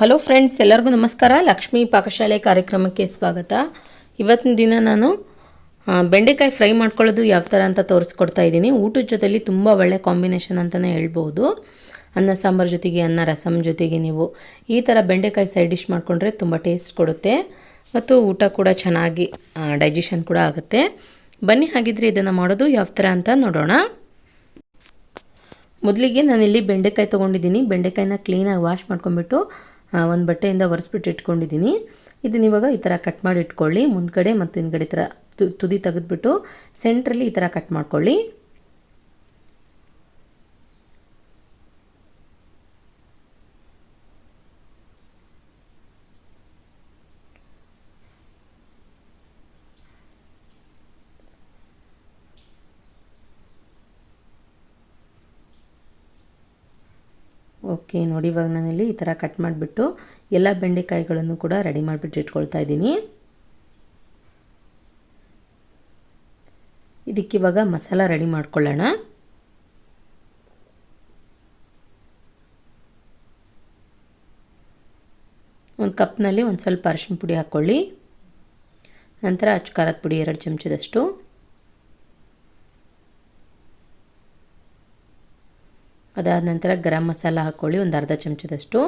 Hello friends ಎಲ್ಲರಿಗೂ ನಮಸ್ಕಾರ. ಲಕ್ಷ್ಮೀ ಪಾಕಶಾಲೆ ಕಾರ್ಯಕ್ರಮಕ್ಕೆ ಸ್ವಾಗತ. ಇವತ್ತಿನ ದಿನ ನಾನು ಬೆಂಡೆಕಾಯಿ ಫ್ರೈ ಮಾಡ್ಕೊಳ್ಳೋದು ಯಾವ ಥರ ಅಂತ ತೋರಿಸ್ಕೊಡ್ತಾ ಇದ್ದೀನಿ. ಊಟದ ಜೊತೆಲಿ ತುಂಬ ಒಳ್ಳೆ ಕಾಂಬಿನೇಷನ್ ಅಂತಲೇ ಹೇಳ್ಬೋದು. ಅನ್ನ, ಸಾಂಬಾರು ಜೊತೆಗೆ ಅನ್ನ ರಸಮ್ ಜೊತೆಗೆ ನೀವು ಈ ಥರ ಬೆಂಡೆಕಾಯಿ ಸೈಡ್ ಡಿಶ್ ಮಾಡಿಕೊಂಡ್ರೆ ತುಂಬ ಟೇಸ್ಟ್ ಕೊಡುತ್ತೆ. ಮತ್ತು ಊಟ ಕೂಡ ಚೆನ್ನಾಗಿ ಡೈಜೆಷನ್ ಕೂಡ ಆಗುತ್ತೆ. ಬನ್ನಿ ಹಾಗಿದ್ರೆ ಇದನ್ನು ಮಾಡೋದು ಯಾವ ಥರ ಅಂತ ನೋಡೋಣ. ಮೊದಲಿಗೆ ನಾನಿಲ್ಲಿ ಬೆಂಡೆಕಾಯಿ ತೊಗೊಂಡಿದ್ದೀನಿ. ಬೆಂಡೆಕಾಯಿನ ಕ್ಲೀನಾಗಿ ವಾಶ್ ಮಾಡ್ಕೊಂಡ್ಬಿಟ್ಟು ಒಂದು ಬಟ್ಟೆಯಿಂದ ಒರೆಸ್ಬಿಟ್ಟು ಇಟ್ಕೊಂಡಿದ್ದೀನಿ ಇದನ್ನ ಇವಾಗ ಈ ಥರ ಕಟ್ ಮಾಡಿ ಇಟ್ಕೊಳ್ಳಿ. ಮುಂದ್ಗಡೆ ಮತ್ತು ಹಿಂದ್ಗಡೆ ಈ ಥರ ತುದಿ ತೆಗೆದ್ಬಿಟ್ಟು ಸೆಂಟ್ರಲ್ಲಿ ಈ ಥರ ಕಟ್ ಮಾಡ್ಕೊಳ್ಳಿ. ಓಕೆ, ನೋಡಿ ಇವಾಗ ನಾನಿಲ್ಲಿ ಈ ಥರ ಕಟ್ ಮಾಡಿಬಿಟ್ಟು ಎಲ್ಲ ಬೆಂಡೆಕಾಯಿಗಳನ್ನು ಕೂಡ ರೆಡಿ ಮಾಡಿಬಿಟ್ಟು ಇಟ್ಕೊಳ್ತಾ ಇದ್ದೀನಿ. ಇದಕ್ಕಿವಾಗ ಮಸಾಲ ರೆಡಿ ಮಾಡ್ಕೊಳ್ಳೋಣ. ಒಂದು ಕಪ್ನಲ್ಲಿ ಒಂದು ಸ್ವಲ್ಪ ಅರಿಶಿನ ಪುಡಿ ಹಾಕ್ಕೊಳ್ಳಿ. ನಂತರ ಅಚ್ಚ ಖಾರದ ಪುಡಿ ಎರಡು ಚಮಚದಷ್ಟು. ಅದಾದ ನಂತರ ಗರಂ ಮಸಾಲ ಹಾಕ್ಕೊಳ್ಳಿ ಒಂದು ಅರ್ಧ ಚಮಚದಷ್ಟು.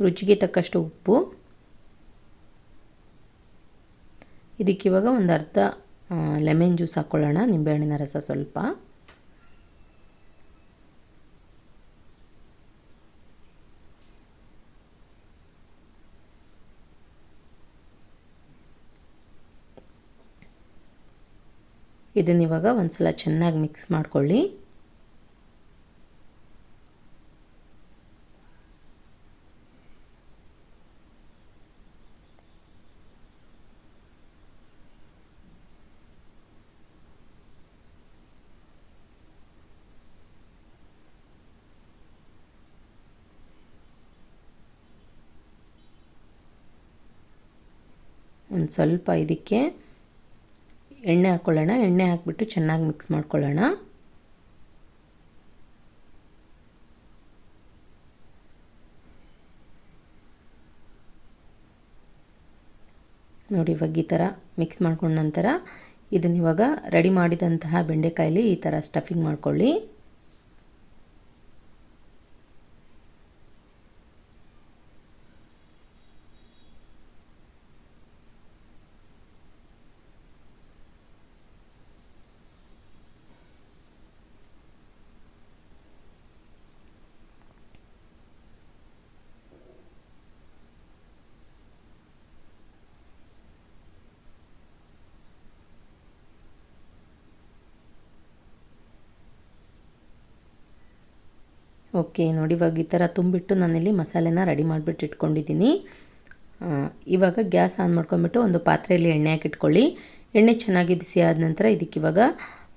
ರುಚಿಗೆ ತಕ್ಕಷ್ಟು ಉಪ್ಪು. ಇದಕ್ಕಿವಾಗ ಒಂದು ಅರ್ಧ ಲೆಮನ್ ಜ್ಯೂಸ್ ಹಾಕ್ಕೊಳ್ಳೋಣ ನಿಂಬೆಹಣ್ಣಿನ ರಸ ಸ್ವಲ್ಪ. ಇದನ್ನಿವಾಗ ಒಂದು ಸಲ ಚೆನ್ನಾಗಿ ಮಿಕ್ಸ್ ಮಾಡ್ಕೊಳ್ಳಿ. ಒಂದು ಸ್ವಲ್ಪ ಇದಕ್ಕೆ ಎಣ್ಣೆ ಹಾಕ್ಕೊಳ್ಳೋಣ ಎಣ್ಣೆ ಹಾಕಿಬಿಟ್ಟು ಚೆನ್ನಾಗಿ ಮಿಕ್ಸ್ ಮಾಡ್ಕೊಳ್ಳೋಣ. ನೋಡಿ ಇವಾಗ ಈ ಥರ ಮಿಕ್ಸ್ ಮಾಡ್ಕೊಂಡ ನಂತರ ಇದನ್ನ ಇವಾಗ ರೆಡಿ ಮಾಡಿದಂತಹ ಬೆಂಡೆಕಾಯಲ್ಲಿ ಈ ಥರ ಸ್ಟಫಿಂಗ್ ಮಾಡ್ಕೊಳ್ಳಿ. ಓಕೆ, ನೋಡಿ ಇವಾಗ ಈ ಥರ ತುಂಬಿಟ್ಟು ನಾನಿಲ್ಲಿ ಮಸಾಲೆನ ರೆಡಿ ಮಾಡಿಬಿಟ್ಟು ಇಟ್ಕೊಂಡಿದ್ದೀನಿ. ಇವಾಗ ಗ್ಯಾಸ್ ಆನ್ ಮಾಡ್ಕೊಂಬಿಟ್ಟು ಒಂದು ಪಾತ್ರೆಯಲ್ಲಿ ಎಣ್ಣೆ ಹಾಕಿಟ್ಕೊಳ್ಳಿ. ಎಣ್ಣೆ ಚೆನ್ನಾಗಿ ಬಿಸಿ ಆದ ನಂತರ ಇದಕ್ಕೆ ಇವಾಗ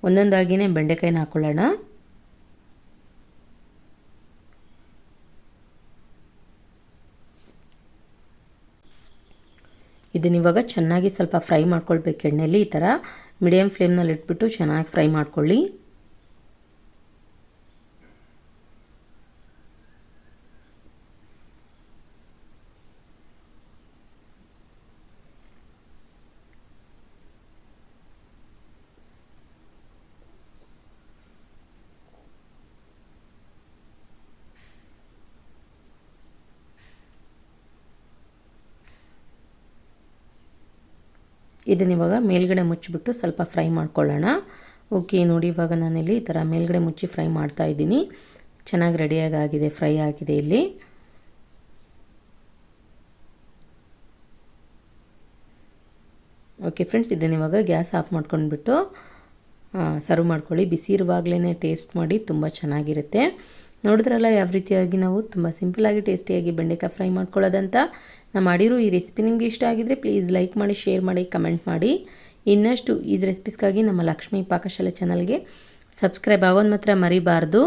ಒಂದೊಂದಾಗಿಯೇ ಬೆಂಡೆಕಾಯಿನ ಹಾಕ್ಕೊಳ್ಳೋಣ ಇದನ್ನ ಇವಾಗ ಚೆನ್ನಾಗಿ ಸ್ವಲ್ಪ ಫ್ರೈ ಮಾಡ್ಕೊಳ್ಬೇಕು ಎಣ್ಣೆಯಲ್ಲಿ ಈ ಥರ ಮೀಡಿಯಮ್ ಫ್ಲೇಮ್ನಲ್ಲಿ ಇಟ್ಬಿಟ್ಟು ಚೆನ್ನಾಗಿ ಫ್ರೈ ಮಾಡ್ಕೊಳ್ಳಿ. ಇದನ್ನ ಇವಾಗ ಮೇಲ್ಗಡೆ ಮುಚ್ಚಿಬಿಟ್ಟು ಸ್ವಲ್ಪ ಫ್ರೈ ಮಾಡ್ಕೊಳ್ಳೋಣ. ಓಕೆ, ನೋಡಿ ಇವಾಗ ನಾನಿಲ್ಲಿ ಈ ಥರ ಮೇಲ್ಗಡೆ ಮುಚ್ಚಿ ಫ್ರೈ ಮಾಡ್ತಾ ಇದ್ದೀನಿ. ಚೆನ್ನಾಗಿ ರೆಡಿಯಾಗಿ ಆಗಿದೆ, ಫ್ರೈ ಆಗಿದೆ ಇಲ್ಲಿ. ಓಕೆ ಫ್ರೆಂಡ್ಸ್, ಇದನ್ನ ಇವಾಗ ಗ್ಯಾಸ್ ಆಫ್ ಮಾಡ್ಕೊಂಡ್ಬಿಟ್ಟು ಸರ್ವ್ ಮಾಡ್ಕೊಳ್ಳಿ. ಬಿಸಿ ಇರುವಾಗಲೇ ಟೇಸ್ಟ್ ಮಾಡಿ ತುಂಬ ಚೆನ್ನಾಗಿರುತ್ತೆ. ನೋಡಿದ್ರಲ್ಲ, ಯಾವ ರೀತಿಯಾಗಿ ನಾವು ತುಂಬ ಸಿಂಪಲಾಗಿ ಟೇಸ್ಟಿಯಾಗಿ ಬೆಂಡೆಕಾಯಿ ಫ್ರೈ ಮಾಡ್ಕೊಳ್ಳೋದಂತ. ನಾ ಮಾಡಿರೋ ಈ ರೆಸಿಪಿ ನಿಮಗೆ ಇಷ್ಟ ಆಗಿದ್ರೆ ಪ್ಲೀಸ್ ಲೈಕ್ ಮಾಡಿ, ಶೇರ್ ಮಾಡಿ, ಕಮೆಂಟ್ ಮಾಡಿ. ಇನ್ನಷ್ಟು ಈಸ್ ರೆಸಿಪೀಸ್ಗಾಗಿ ನಮ್ಮ ಲಕ್ಷ್ಮೀ ಪಾಕಶಾಲೆ ಚಾನಲ್ಗೆ ಸಬ್ಸ್ಕ್ರೈಬ್ ಆಗೋದು ಮಾತ್ರ ಮರಿಬಾರ್ದು.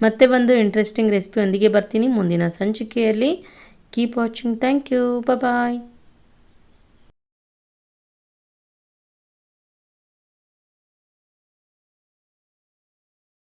ಮತ್ತೆ ಒಂದು ಇಂಟ್ರೆಸ್ಟಿಂಗ್ ರೆಸಿಪಿಯೊಂದಿಗೆ ಬರ್ತೀನಿ. ಮುಂದಿನ ಸಂಚಿಕೆಯಲ್ಲಿ. Keep watching thank you bye